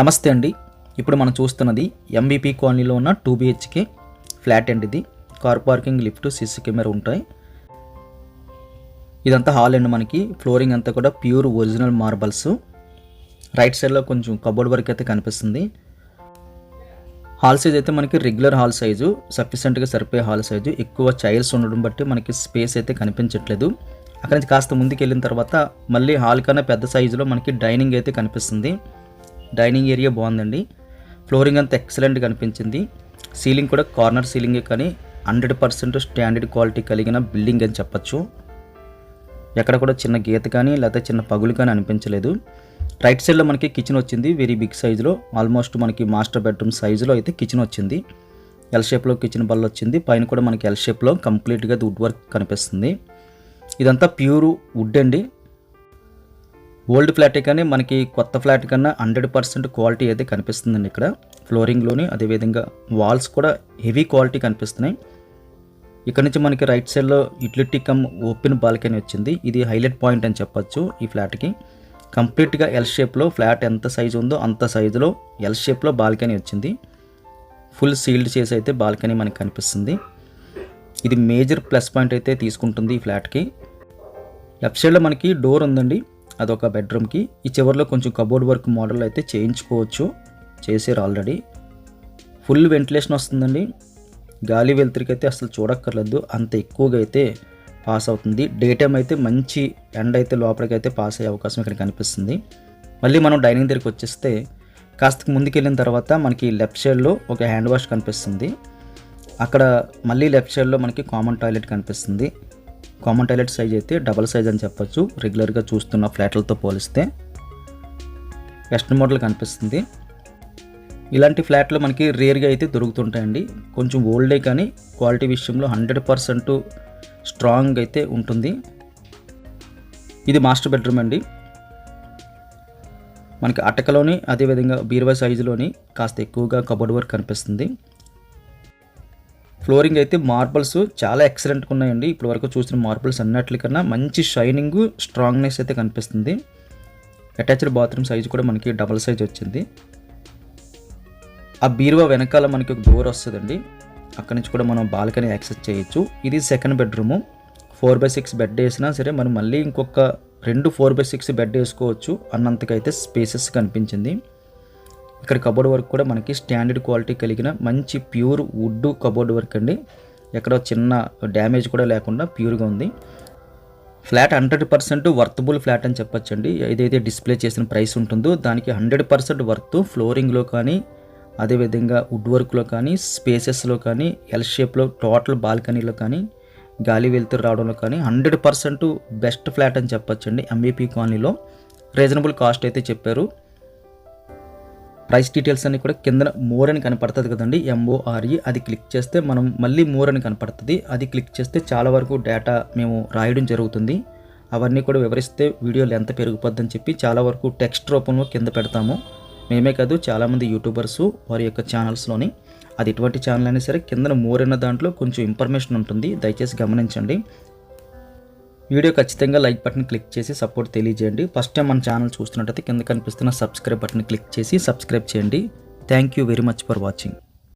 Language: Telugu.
నమస్తే అండి. ఇప్పుడు మనం చూస్తున్నది ఎంబీపీ కాలనీలో ఉన్న టూ బిహెచ్కే ఫ్లాట్ అండి ఇది. Car parking lift CC camera ఉంటాయి. ఇదంతా హాల్ అండి మనకి. ఫ్లోరింగ్ అంతా కూడా ప్యూర్ ఒరిజినల్ మార్బల్స్. రైట్ సైడ్లో కొంచెం కబోర్డ్ వర్క్ అయితే కనిపిస్తుంది. హాల్ సైజ్ అయితే మనకి రెగ్యులర్ హాల్ సైజు సఫిషియెంట్గా సరిపోయే హాల్ సైజు. ఎక్కువ చైర్స్ ఉండడం బట్టి మనకి స్పేస్ అయితే కనిపించట్లేదు. అక్కడి నుంచి కాస్త ముందుకు వెళ్ళిన తర్వాత మళ్ళీ హాల్ కన్నా పెద్ద సైజులో మనకి డైనింగ్ అయితే కనిపిస్తుంది. డైనింగ్ ఏరియా బాగుందండి. ఫ్లోరింగ్ అంతా ఎక్సలెంట్ కనిపించింది సీలింగ్ కూడా కార్నర్ సీలింగే కానీ హండ్రెడ్ పర్సెంట్ స్టాండర్డ్ క్వాలిటీ కలిగిన బిల్డింగ్ అని చెప్పచ్చు. ఎక్కడ కూడా చిన్న గీత కానీ లేకపోతే చిన్న పగులు కానీ అనిపించలేదు. రైట్ సైడ్లో మనకి కిచెన్ వచ్చింది. వెరీ బిగ్ సైజులో. ఆల్మోస్ట్ మనకి మాస్టర్ బెడ్రూమ్ సైజులో అయితే కిచెన్ వచ్చింది. ఎల్ షేప్లో కిచెన్ బల్ల వచ్చింది. పైన కూడా మనకి ఎల్ షేప్లో కంప్లీట్గా వుడ్ వర్క్ కనిపిస్తుంది. ఇదంతా ప్యూర్ వుడ్ అండి. ఓల్డ్ ఫ్లాటే కానీ మనకి కొత్త ఫ్లాట్ కన్నా హండ్రెడ్ పర్సెంట్ క్వాలిటీ అయితే కనిపిస్తుందండి ఇక్కడ. ఫ్లోరింగ్లోని అదేవిధంగా వాల్స్ కూడా హెవీ క్వాలిటీ కనిపిస్తున్నాయి. ఇక్కడ నుంచి మనకి రైట్ సైడ్లో యూటిలిటీ కమ్ ఓపెన్ బాల్కనీ వచ్చింది. ఇది హైలైట్ పాయింట్ అని చెప్పొచ్చు ఈ ఫ్లాట్కి కంప్లీట్గా ఎల్ షేప్లో ఫ్లాట్ ఎంత సైజు ఉందో అంత సైజులో ఎల్ షేప్లో బాల్కనీ వచ్చింది. ఫుల్ సీల్డ్ చేసి అయితే బాల్కనీ మనకి కనిపిస్తుంది. ఇది మేజర్ ప్లస్ పాయింట్ అయితే తీసుకుంటుంది ఈ ఫ్లాట్కి లెఫ్ట్ సైడ్లో మనకి డోర్ ఉందండి. అదొక బెడ్రూమ్కి. ఈ చివరిలో కొంచెం కబోర్డ్ వర్క్ మోడల్ అయితే చేయించుకోవచ్చు. చేసారు ఆల్రెడీ. ఫుల్ వెంటిలేషన్ వస్తుందండి. గాలి వెలుతురికి అయితే అసలు చూడక్కర్లేదు. అంత ఎక్కువగా అయితే పాస్ అవుతుంది. డే టైం అయితే మంచి ఎండ అయితే లోపలికి అయితే పాస్ అయ్యే అవకాశం ఇక్కడ కనిపిస్తుంది. మళ్ళీ మనం డైనింగ్ దగ్గరికి వచ్చేస్తే కాస్త ముందుకు వెళ్ళిన తర్వాత మనకి లెఫ్ట్ సైడ్లో ఒక హ్యాండ్ వాష్ కనిపిస్తుంది. అక్కడ మళ్ళీ లెఫ్ట్ సైడ్లో మనకి కామన్ టాయిలెట్ కనిపిస్తుంది. కామన్ టాయిలెట్ సైజ్ అయితే డబల్ సైజ్ అని చెప్పొచ్చు. రెగ్యులర్గా చూస్తున్న ఫ్లాట్లతో పోలిస్తే వెస్ట్రన్ మోడల్ కనిపిస్తుంది. ఇలాంటి ఫ్లాట్లు మనకి రేర్గా అయితే దొరుకుతుంటాయండి. కొంచెం ఓల్డే కానీ క్వాలిటీ విషయంలో హండ్రెడ్ పర్సెంట్ స్ట్రాంగ్ అయితే ఉంటుంది. ఇది మాస్టర్ బెడ్రూమ్ అండి. మనకి అటకలోని అదేవిధంగా బీరువా సైజులోని కాస్త ఎక్కువగా కబోర్డ్ వర్క్ కనిపిస్తుంది. ఫ్లోరింగ్ అయితే మార్బల్స్ చాలా ఎక్సలెంట్గా ఉన్నాయండి. ఇప్పటి వరకు చూసిన మార్బల్స్ అన్నట్లకన్నా మంచి షైనింగ్ స్ట్రాంగ్నెస్ అయితే కనిపిస్తుంది. అటాచ్డ్ బాత్రూమ్ సైజు కూడా మనకి డబల్ సైజ్ వచ్చింది. ఆ బీరువా వెనకాల మనకి ఒక డోర్ వస్తుందండి. అక్కడి నుంచి కూడా మనం బాల్కనీ యాక్సెస్ చేయొచ్చు. ఇది second bedroom four by six bed వేసినా సరే మనం మళ్ళీ ఇంకొక రెండు ఫోర్ బై సిక్స్ బెడ్ వేసుకోవచ్చు. అన్నంతకైతే స్పేసెస్ కనిపించింది. ఇక్కడ కబోర్డ్ వర్క్ కూడా మనకి స్టాండర్డ్ క్వాలిటీ కలిగిన మంచి ప్యూర్ వుడ్ కబోర్డ్ వర్క్ అండి. ఎక్కడ చిన్న డ్యామేజ్ కూడా లేకుండా ప్యూర్గా ఉంది. Flat hundred percent worthable flat అని చెప్పొచ్చండి. ఏదైతే డిస్ప్లే చేసిన ప్రైస్ ఉంటుందో దానికి హండ్రెడ్ పర్సెంట్ వర్త్ ఫ్లోరింగ్లో కానీ అదేవిధంగా వుడ్ వర్క్లో కానీ స్పేసెస్లో కానీ ఎల్ షేప్లో టోటల్ బాల్కనీలో కానీ గాలి వెలుతురు రావడంలో కానీ హండ్రెడ్ పర్సెంట్ బెస్ట్ ఫ్లాట్ అని చెప్పొచ్చండి ఎంబీపీ కాలనీలో. రీజనబుల్ కాస్ట్ అయితే చెప్పారు. ప్రైస్ డీటెయిల్స్ అన్ని కూడా కింద మోర్ అని కనపడుతుంది కదండి ఎంఓఆర్ఈ అది క్లిక్ చేస్తే మనం మళ్ళీ మోర్ అని కనపడుతుంది. అది క్లిక్ చేస్తే చాలా వరకు డేటా మేము రాయడం జరుగుతుంది. అవన్నీ కూడా వివరిస్తే వీడియో లెంత్ పెరిగిపోద్దని చెప్పి చాలా వరకు టెక్స్ట్ రూపంలో కింద పెడతాము. మేమే కాదు చాలామంది యూట్యూబర్స్ వారి యొక్క ఛానల్స్లోని. అది ఎటువంటి ఛానల్ అయినా సరే కింద మోర్ అన్న దాంట్లో కొంచెం ఇన్ఫర్మేషన్ ఉంటుంది. దయచేసి గమనించండి. వీడియో ఖచ్చితంగా లైక్ బటన్ క్లిక్ చేసి సపోర్ట్ తెలియజేయండి. ఫస్ట్ టైం మన ఛానల్ చూస్తున్నట్టయితే కింద కనిపిస్తున్న సబ్స్క్రైబ్ బటన్ క్లిక్ చేసి సబ్స్క్రైబ్ చేయండి. Thank you very much for watching